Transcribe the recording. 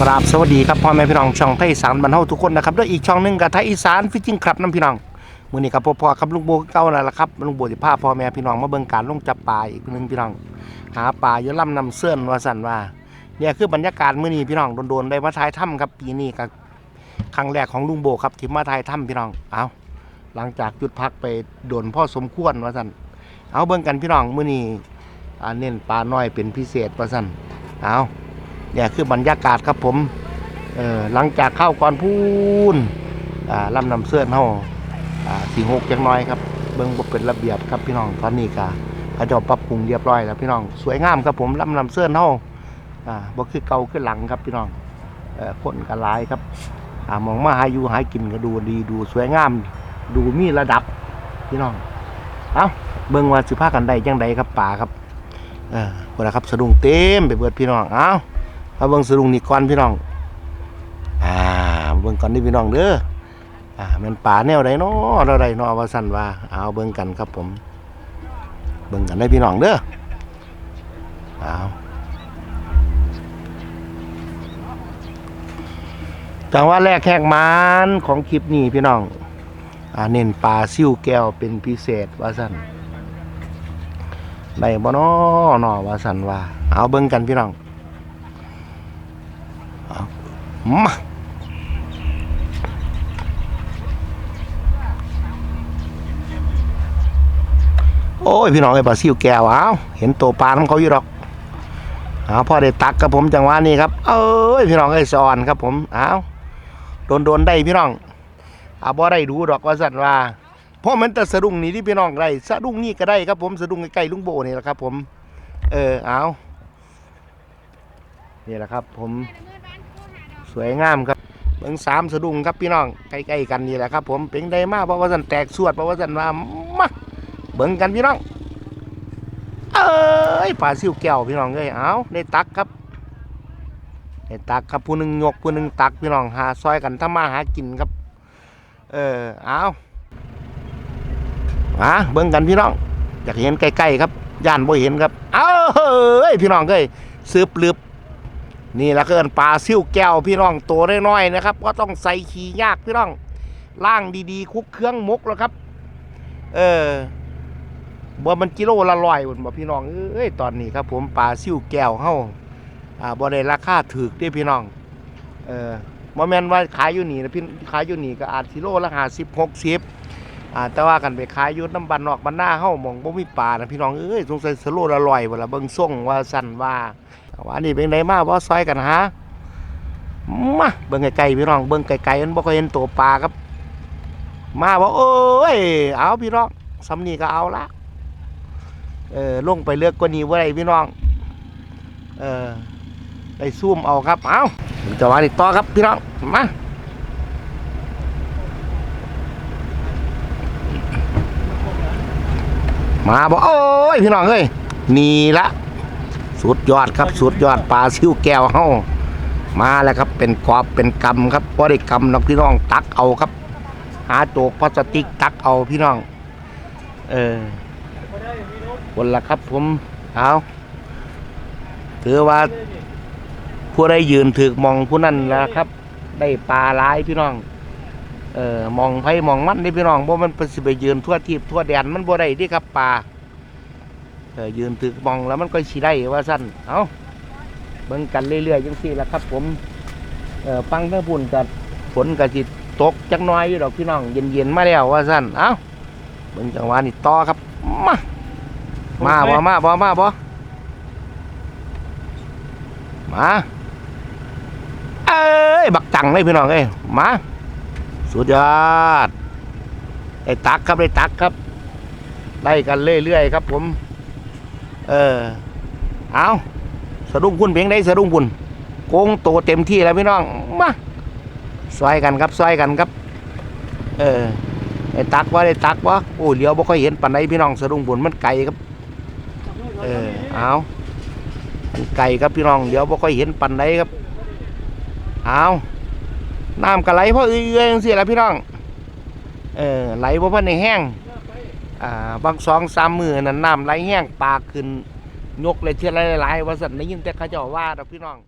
กราบสวัสดีครับพ่อแม่พี่น้องช่องไทยอีสานบรรเทาทุกคนนะครับด้วยอีกช่องหนึ่งกับไทยอีสานฟิชชิงครับน้ำพี่น้องมื้อนี้ครับพ่อพ่อครับลุงโบเก่าแล้วล่ะครับลุงโบสิพาพ่อแม่พี่น้องมาเบิ่งการลงจับปลาอีกหนึ่งพี่น้อง หาปลาอยู่ลำนำเสื่อนว่าสันว่าเนี่ยคือบรรยากาศมื้อนี้พี่น้องโดนๆได้มาถ่ายถ้ำครับปีนี้ก็ครั้งแรกของลุงโบครับที่มาถ่ายถ้ำพี่น้องเอาหลังจากหยุดพักไปโดนพ่อสมควรว่าสันเอาเบิ่งกันพี่น้องมื้อนี้เน้นปลาน้อยเป็นพิเศษว่าสันเอา เนี่ยคือบรรยากาศครับผมเออหลังจากเข้าก่อนพูนอ่าลำนำเสื้อเฮาอ่าสีหกจังน้อยครับ เบิ่งบ่เป็นระเบียบครับพี่น้องตอนนี้ก็เขาเจ้าปรับปรุงเรียบร้อยแล้วพี่น้องสวยงามครับผมลำนำเสื้อเฮาอ่าบ่คือเก่าคือหลังครับพี่น้องอคนก็หลายครับอ่ามองมาหาอยู่หากินก็ดูดีดูสวยงาม ดูมีระดับพี่น้องเอ้าเบิ่งว่าสิพากันได้จังใดครับป่าครับเออพุ่นละครับสะดุ้งเต็มไปเบิดพี่น้องเอ้า เอาเบิ่งสะดุ้งนี่ก่อนพี่น้อง อ่าเบิ่งก่อนนี่พี่น้องเด้อ อ่ามันป่าแนวใดเนาะเราใดเนาะว่าสั่นว่า เอาเบิ่งกันครับผม เบิ่งกันได้พี่น้องเด้อ เอาจังหวะแรกแขกมานของคลิปนี้พี่น้อง อ่าเน้นปลาซิ่วแก้วเป็นพิเศษว่าสั่นได้บ่เนาะเนาะว่าสั่นว่า เอาเบิ่งกันพี่น้อง มาโอ้ย พี่น้องไอ้ปลาซิวแก้วอ้าวเห็นตัวปลาของเขาอยู่หรอกอ้าวพ่อได้ตักกับผมจังหวะนี้ครับ เอ้ย พี่น้องไอ้สอนครับผมอ้าวโดนโดนๆได้พี่น้องอาบ่ได้ดูดอกว่าสั่นว่าเพราะมันแต่สะดุ้งนี่ที่พี่น้องได้สะดุ้งนี่ก็ได้ครับผมสะดุ้งใกล้ๆลุงโบนี่แหละครับ ผม เออเอานี่แหละครับ ผม สวยงามครับเบิ่งสามสะดุ้งครับพี่น้องใกล้ๆกันนี่แหละครับ ผมเป็นไดมาเพราะว่าสันแตกสวดเพราะว่าสันว่ามาเบิ่งกันพี่น้อง เอ้ยปลาซิวแก้วพี่น้องเอ้ยเอาได้ตักครับได้ตักครับผู้หนึ่งยกผู้หนึ่งตักพี่น้องหาซอยกันทำมาหากินครับ เออเอามาเบิ่งกันพี่น้องอยากเห็นใกล้ๆครับย่านบ่เห็นครับ เอ้ยพี่น้องเอ้ยสืบลืบ นี่ละเกินปลาซิ่วแก้วพี่น้องตัวน้อยๆนะครับ ก็ต้องใส่ขี้ยากพี่น้องล่างดีๆ คุกเครื่องมกแล้วครับ เออบ่มันกิโลละร้อยบนบ่พี่น้องเอ้ยตอนนี้ครับ ผมปลาซิ่วแก้วเฮาอ่าบ่ได้ราคาถูกเด้พี่น้อง เออบ่แม่นว่าขายอยู่นี่นะพี่ขายอยู่นี่ก็อาจสิโลละ50 60อ่าแต่ว่ากันไปขายอยู่น้ำบ้านนอกบ้านหน้าเฮามองบ่มีปลานะพี่น้องเอ้ยสงสัยสโลละร้อยบ่ล่ะเบิ่งส่งว่าสั่นว่า ว่านี่เป็นไดมาบ่ซอยกันฮะมาเบิ่งไกลๆพี่น้องเบิ่งไกลๆมันบ่ค่อยเห็นตัวปลาครับ มาบ่โอ้ยเอาพี่น้องสำนีก็เอาละเออลงไปเลือกกว่านี้บ่ได้พี่น้อง เออได้ซูมเอาครับเอาจะว่าอีกต่อครับพี่น้องมามาบ่โอ้ยพี่น้องเอ้ยนี่ละ สุดยอดครับ สุดยอดปลาซิ่วแก้วเฮามาแล้วครับ เป็นกอบเป็นกำครับบ่ได้กำนอกพี่น้องตักเอาครับ หาโจกพลาสติกตักเอาพี่น้อง เออคนละครับผมเอาถือว่าผู้ใดยืนถือมองผู้นั้นแหละครับ ได้ปลาหลายพี่น้อง เออมองไผมองมันนี่พี่น้องบ่มันเป็นสิไปยืนทั่วทิพย์ทั่วแดนมันบ่ได้เดิครับปลาเออยืนถือมองแล้วมันก็สีได้ว่าสั้นเอาเบิ่งกันเรื่อยๆจังสี่แหละครับ ผมเออฟังทั้งพุ่นกับฝนกับจิตกจักหน้อยอยู่ดอกพี่น้องเย็นๆมาแล้วว่าสั้นเอาเบิ่งจังหวะนี่ต่อครับมามาบ่มาบ่มาบ่มาเอ้ยบักจังเลยพี่น้องเอ้ยมาสุดยอดได้ตักครับได้ตักครับ ได้กันเรื่อยๆครับผม เออ เอาสะดุ้งพุ่นเพียงได้สะดุ้งพุ่นโกงโตเต็มที่แล้วพี่น้องมาซอยกันครับซอยกันครับ เออได้ตักว่าได้ตักว่าโอ้เลี้ยวบ่ค่อยเห็นปันไดพี่น้องสะดุ้งพุ่นมันไกลครับ เออเอามันไกลครับพี่น้องเดี๋ยวบ่ค่อยเห็นปันไดครับเอาน้ำกระไหลเพราะเอื้อยๆจังซี่ล่ะพี่น้อง เออไหลเพราะพันในแห้ง อ่าบางสองสามมือนั้นน้ำไหลแห้งปลาขึ้นยกเลยเทียนหลายๆว่าสันได้ยินแต่เขาเจ้าว่าดอกพี่น้อง